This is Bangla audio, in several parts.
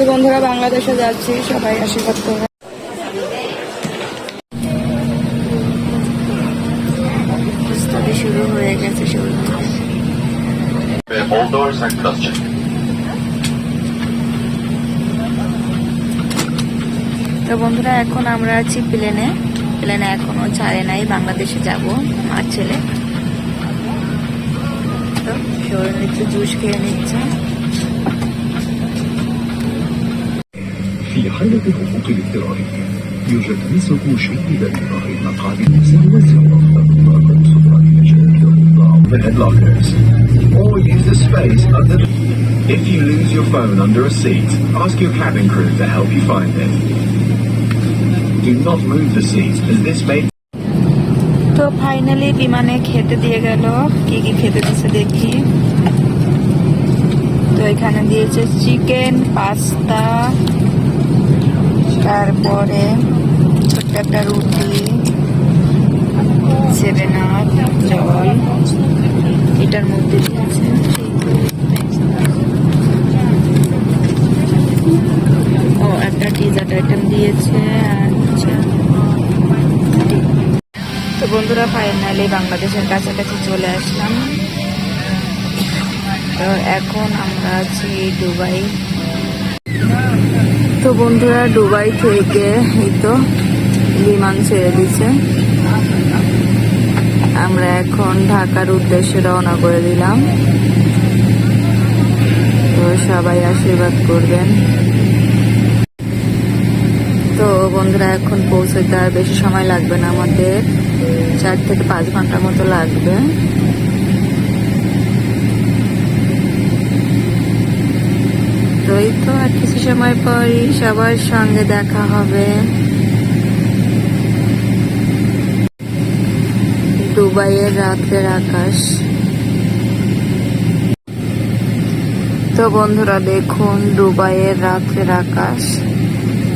তো বন্ধুরা বাংলাদেশে যাচ্ছি সবাই আশীর্বাদ করবে শুরু হয়ে গেছে শুরু All doors are closed. তো বন্ধুরা এখন আমরা আছি প্লেনে। প্লেনে এখনও ছাড়ে নাই বাংলাদেশে যাব মার ছেলে। তো শরীর একটু জুস খেয়ে নিচ্ছে। في حالة هبوط الاضطراري يوجد نسب شديدة لضغط المقعد سنوزع أفضل الطاقة المجال overhead lockers or use the space under If you lose your phone under a seat, ask your cabin crew to help you find it. Do not move the seat as this may তো ফাইনালি বিমানে খেতে দিয়ে গেল কি কি খেতে দিচ্ছে দেখি তো এখানে দিয়েছে চিকেন পাস্তা তারপরে ছোট্ট একটা রুটি সেভেন আপ জল, এটার মধ্যে দিয়েছে। ও, একটা ডিজার্ট আইটেম দিয়েছে, আর তো বন্ধুরা ফাইনালি বাংলাদেশের কাছাকাছি চলে আসলাম। তো এখন আমরা আছি দুবাই। তো বন্ধুরা দুবাই থেকে এই তো বিমান ছেড়ে দিছে। আমরা এখন ঢাকার উদ্দেশ্যে রওনা করে দিলাম। তো সবাই আশীর্বাদ করবেন। তো বন্ধুরা, এখন পৌঁছতে আর বেশি সময় লাগবে না। আমাদের চার থেকে পাঁচ ঘণ্টার মতো লাগবে। এই তো আর কিছু সময় পরই সবার সঙ্গে দেখা হবে। দুবাইয়ের রাতের আকাশ। তো বন্ধুরা, দেখুন দুবাইয়ের রাতের আকাশ।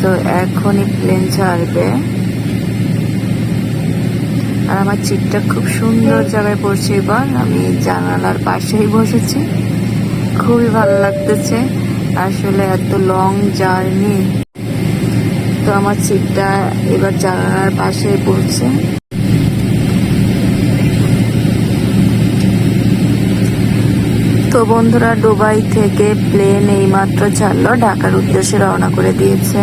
তো এখনই প্লেন ছাড়বে। আর আমার চিটটা খুব সুন্দর জায়গায় পড়ছে এবার। আমি জানালার পাশেই বসেছি। খুবই ভালো লাগতেছে। আসলে এত লং জার্নি তো আমার সিটটা এবার জানালার পাশে পড়ছে। তো বন্ধুরা, দুবাই থেকে প্লেন এইমাত্র ছাড়লো, ঢাকার উদ্দেশ্যে রওনা করে দিয়েছে।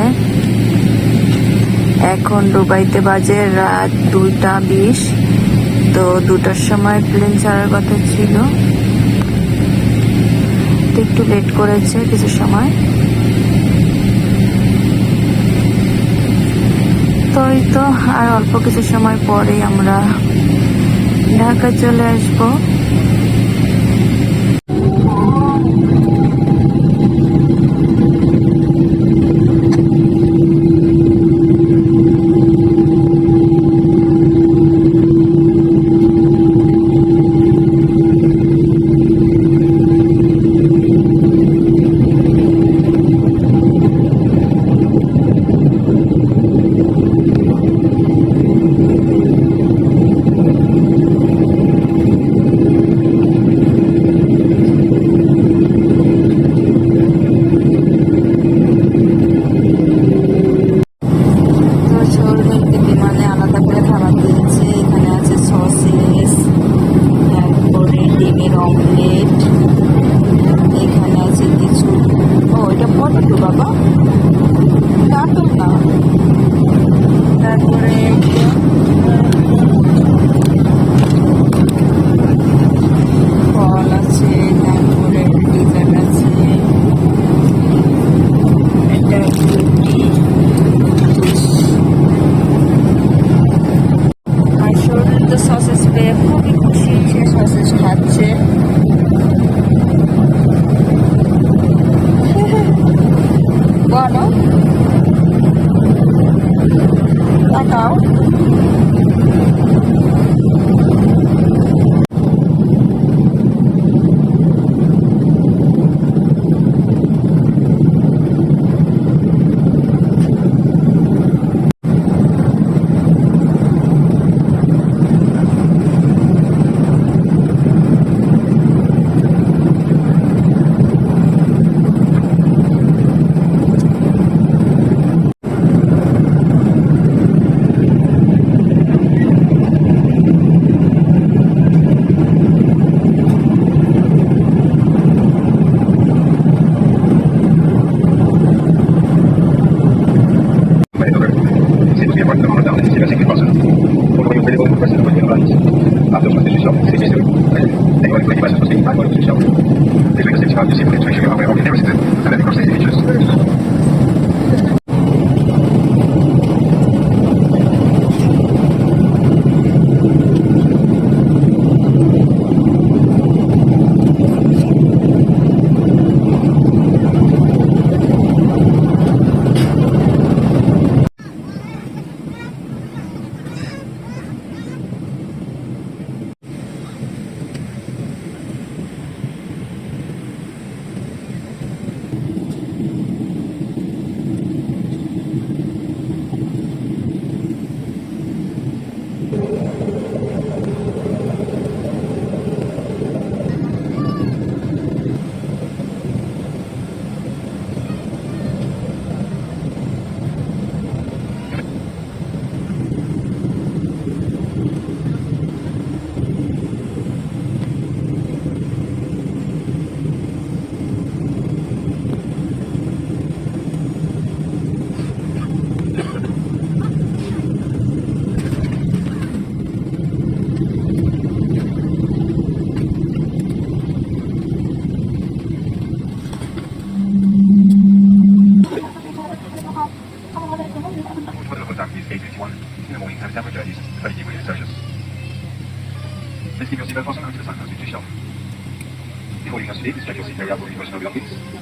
এখন দুবাইতে বাজে রাত দুইটা বিশ। তো দুটার সময় প্লেন ছাড়ার কথা ছিল। তো একটু লেট করেছে কিছু সময়। তো এই তো আর অল্প কিছু সময় পরে আমরা ঢাকা চলে আসব তো ঝোলমুখী বিমানে আলাদা করে খাবার দিয়েছে এখানে আছে সসেস তারপরে ডিমের অমলেট এখানে আছে কিছু। ও এটা পটেটো বাবা। কাটুন না। তারপরে Thank you. siempre estoy llegando. Contact is 851. In the morning, and temperature is 30 degrees Celsius. Please keep your seatbelt fastened until the sun shelf. Before you can sleep, check your seat area for.